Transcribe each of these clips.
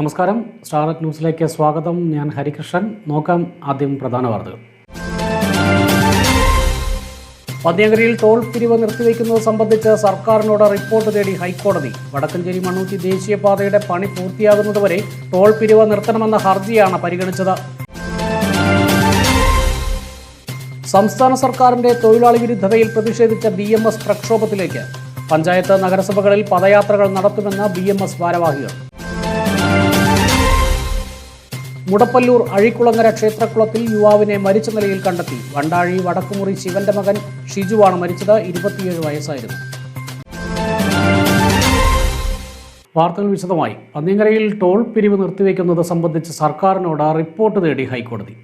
നമസ്കാരം. സ്റ്റാർട്ട് ന്യൂസിലേക്ക് സ്വാഗതം. ഞാൻ ഹരികൃഷ്ണൻ. നോക്കാം ആദ്യം പ്രധാന വാർത്തകൾ. പന്നിയങ്കരിയിൽ ടോൾ പിരിവ് നിർത്തിവെക്കുന്നത് സംബന്ധിച്ച് സർക്കാരിനോട് റിപ്പോർട്ട് തേടി ഹൈക്കോടതി. വടക്കഞ്ചേരി മണ്ണൂത്തി ദേശീയപാതയുടെ പണി പൂർത്തിയാകുന്നതുവരെ ടോൾ പിരിവ് നിർത്തണമെന്ന ഹർജിയാണ് പരിഗണിച്ചത്. സംസ്ഥാന സർക്കാരിന്റെ തൊഴിലാളി വിരുദ്ധതയിൽ പ്രതിഷേധിച്ച ബി എം എസ് പ്രക്ഷോഭത്തിലേക്ക്. പഞ്ചായത്ത് നഗരസഭകളിൽ പദയാത്രകൾ നടത്തുമെന്ന് ബി എം എസ് ഭാരവാഹികൾ. മുടപ്പല്ലൂർ അഴിക്കുളങ്ങര ക്ഷേത്രക്കുളത്തിൽ യുവാവിനെ മരിച്ച നിലയിൽ കണ്ടെത്തി. വണ്ടാഴി വടക്കുമുറി ശിവന്റെ മകൻ ഷിജുവാണ് മരിച്ചത്. ഇരുപത്തിയേഴ് വയസ്സായിരുന്നു. വാർത്തകൾ വിശദമായി. പന്നിയങ്കരയിൽ ടോൾ പിരിവ് നിർത്തിവെക്കുന്നത് സംബന്ധിച്ച് സർക്കാരിനോട് റിപ്പോർട്ട് തേടി ഹൈക്കോടതി.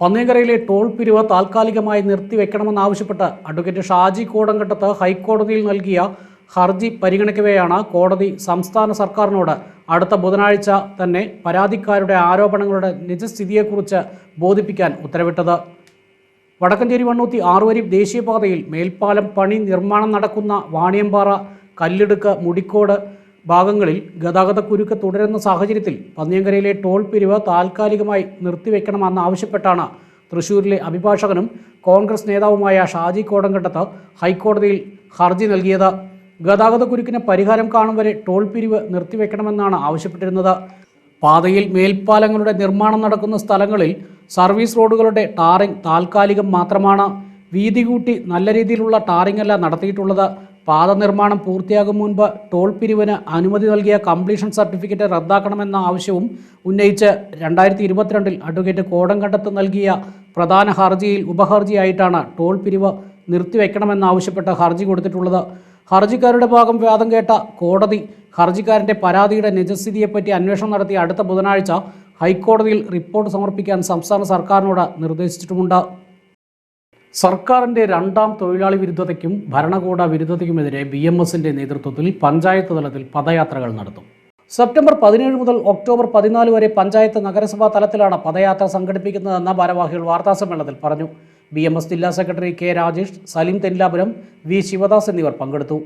പന്നിയങ്കരയിലെ ടോൾ പിരിവ് താൽക്കാലികമായി നിർത്തിവെക്കണമെന്നാവശ്യപ്പെട്ട് അഡ്വക്കേറ്റ് ഷാജി കോടങ്കട്ടത്ത് ഹൈക്കോടതിയിൽ നൽകിയ ഹർജി പരിഗണിക്കവെയാണ് കോടതി സംസ്ഥാന സർക്കാരിനോട് അടുത്ത ബുധനാഴ്ച തന്നെ പരാതിക്കാരുടെ ആരോപണങ്ങളുടെ നിജസ്ഥിതിയെക്കുറിച്ച് ബോധിപ്പിക്കാൻ ഉത്തരവിട്ടത്. വടക്കഞ്ചേരി വണ്ണൂത്തി ആറുവരി ദേശീയപാതയിൽ മേൽപ്പാലം പണി നിർമ്മാണം നടക്കുന്ന വാണിയമ്പാറ കല്ലിടുക്ക് മുടിക്കോട് ഭാഗങ്ങളിൽ ഗതാഗതക്കുരുക്ക് തുടരുന്ന സാഹചര്യത്തിൽ പന്നിയങ്കരയിലെ ടോൾ പിരിവ് താൽക്കാലികമായി നിർത്തിവെക്കണമെന്നാവശ്യപ്പെട്ടാണ് തൃശൂരിലെ അഭിഭാഷകനും കോൺഗ്രസ് നേതാവുമായ ഷാജി കോടങ്കണ്ടത്ത് ഹൈക്കോടതിയിൽ ഹർജി നൽകിയത്. ഗതാഗതക്കുരുക്കിന് പരിഹാരം കാണും വരെ ടോൾ പിരിവ് നിർത്തിവെക്കണമെന്നാണ് ആവശ്യപ്പെട്ടിരുന്നത്. പാതയിൽ മേൽപ്പാലങ്ങളുടെ നിർമ്മാണം നടക്കുന്ന സ്ഥലങ്ങളിൽ സർവീസ് റോഡുകളുടെ ടാറിംഗ് താൽക്കാലികം മാത്രമാണ്. വീതി കൂട്ടി നല്ല രീതിയിലുള്ള ടാറിംഗ് അല്ല നടത്തിയിട്ടുള്ളത്. പാത നിർമ്മാണം പൂർത്തിയാകും മുൻപ് ടോൾ പിരിവിന് അനുമതി നൽകിയ കംപ്ലീഷൻ സർട്ടിഫിക്കറ്റ് റദ്ദാക്കണമെന്ന ആവശ്യവും ഉന്നയിച്ച് രണ്ടായിരത്തി ഇരുപത്തിരണ്ടിൽ അഡ്വക്കേറ്റ് കോടംകണ്ടത്ത് നൽകിയ പ്രധാന ഹർജിയിൽ ഉപഹർജിയായിട്ടാണ് ടോൾ പിരിവ് നിർത്തിവെക്കണമെന്നാവശ്യപ്പെട്ട് ഹർജി കൊടുത്തിട്ടുള്ളത്. ഹർജിക്കാരുടെ ഭാഗം വാദം കേട്ട കോടതി ഹർജിക്കാരന്റെ പരാതിയുടെ നിജസ്ഥിതിയെപ്പറ്റി അന്വേഷണം നടത്തി അടുത്ത ബുധനാഴ്ച ഹൈക്കോടതിയിൽ റിപ്പോർട്ട് സമർപ്പിക്കാൻ സംസ്ഥാന സർക്കാരിനോട് നിർദ്ദേശിച്ചിട്ടുമുണ്ട്. സർക്കാരിന്റെ രണ്ടാം തൊഴിലാളി വിരുദ്ധതയ്ക്കും ഭരണകൂട വിരുദ്ധതയ്ക്കുമെതിരെ ബി എം എസിന്റെ നേതൃത്വത്തിൽ പഞ്ചായത്ത് തലത്തിൽ പദയാത്രകൾ നടത്തും. സെപ്റ്റംബർ പതിനേഴ് മുതൽ ഒക്ടോബർ പതിനാല് വരെ പഞ്ചായത്ത് നഗരസഭാ തലത്തിലാണ് പദയാത്ര സംഘടിപ്പിക്കുന്നതെന്ന് ഭാരവാഹികൾ വാർത്താസമ്മേളനത്തിൽ പറഞ്ഞു. ബി എം എസ് ജില്ലാ secretary K Rajesh Saleem Thellapuram V Sivadas എന്നിവർ പങ്കെടുത്തു.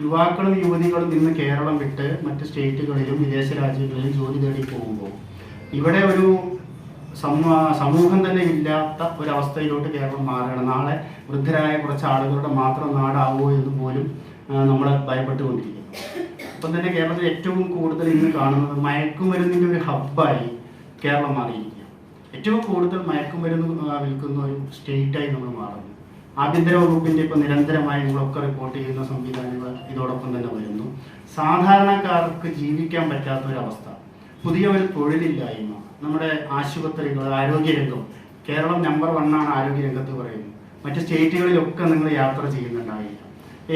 യുവാക്കളും യുവതികളും ഇന്ന് കേരളം വിട്ട് മറ്റ് സ്റ്റേറ്റുകളിലും വിദേശ രാജ്യങ്ങളിലും ജോലി തേടി പോകുമ്പോൾ ഇവിടെ ഒരു സമൂ- സമൂഹം തന്നെ ഇല്ലാത്ത ഒരവസ്ഥയിലോട്ട് കേരളം മാറുകയാണ്. നാളെ വൃദ്ധരായ കുറച്ച് ആളുകളുടെ മാത്രം നാടാവുമോ എന്ന് പോലും നമ്മൾ ഭയപ്പെട്ടുകൊണ്ടിരിക്കുന്നു. അപ്പം തന്നെ കേരളത്തിൽ ഏറ്റവും കൂടുതൽ ഇന്ന് കാണുന്നത് മയക്കുമരുന്നിന്റെ ഒരു ഹബ്ബായി കേരളം മാറിയിരിക്കുക ഏറ്റവും കൂടുതൽ മയക്കുമരുന്ന് വിൽക്കുന്ന ഒരു സ്റ്റേറ്റായി നമ്മൾ മാറുന്നു. ആഭ്യന്തര വകുപ്പിന്റെ ഇപ്പൊ നിരന്തരമായി നമ്മളൊക്കെ റിപ്പോർട്ട് ചെയ്യുന്ന സംവിധാനങ്ങൾ ഇതോടൊപ്പം തന്നെ വരുന്നു. സാധാരണക്കാർക്ക് ജീവിക്കാൻ പറ്റാത്ത ഒരു അവസ്ഥ പുതിയ ഒരു തൊഴിലില്ലായ്മ. നമ്മുടെ ആശുപത്രികൾ ആരോഗ്യരംഗം. കേരളം നമ്പർ വണ്ണാണ് ആരോഗ്യരംഗത്ത് പറയുന്നത് മറ്റ് സ്റ്റേറ്റുകളിലൊക്കെ നിങ്ങൾ യാത്ര ചെയ്യുന്നുണ്ടാവില്ല.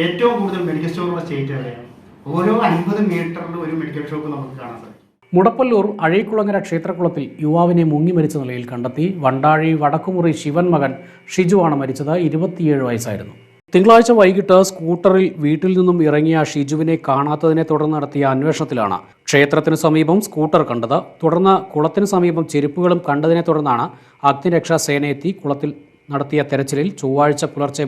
ഏറ്റവും കൂടുതൽ മെഡിക്കൽ സ്റ്റോറുള്ള സ്റ്റേറ്റ് എവിടെയാണ് ഓരോ അൻപത് മീറ്ററിൽ ഒരു മെഡിക്കൽ ഷോപ്പ് നമുക്ക് കാണാൻ സാധിക്കും. മുടപ്പല്ലൂർ അഴീക്കുളങ്ങര ക്ഷേത്രക്കുളത്തിൽ യുവാവിനെ മുങ്ങി മരിച്ച നിലയിൽ കണ്ടെത്തി. വണ്ടാഴി വടക്കുമുറി ശിവൻ മകൻ ഷിജുവാണ് മരിച്ചത്. ഇരുപത്തിയേഴ് വയസ്സായിരുന്നു. തിങ്കളാഴ്ച വൈകിട്ട് സ്കൂട്ടറിൽ വീട്ടിൽ നിന്നും ഇറങ്ങിയ ഷിജുവിനെ കാണാത്തതിനെ തുടർന്ന് നടത്തിയ അന്വേഷണത്തിലാണ് ക്ഷേത്രത്തിന് സമീപം സ്കൂട്ടർ കണ്ടത്. തുടർന്ന് കുളത്തിന് സമീപം ചെരുപ്പുകളും കണ്ടതിനെ തുടർന്നാണ് അഗ്നിരക്ഷാ സേന എത്തി കുളത്തിൽ നടത്തിയ തെരച്ചിലിൽ ചൊവ്വാഴ്ച പുലർച്ചെ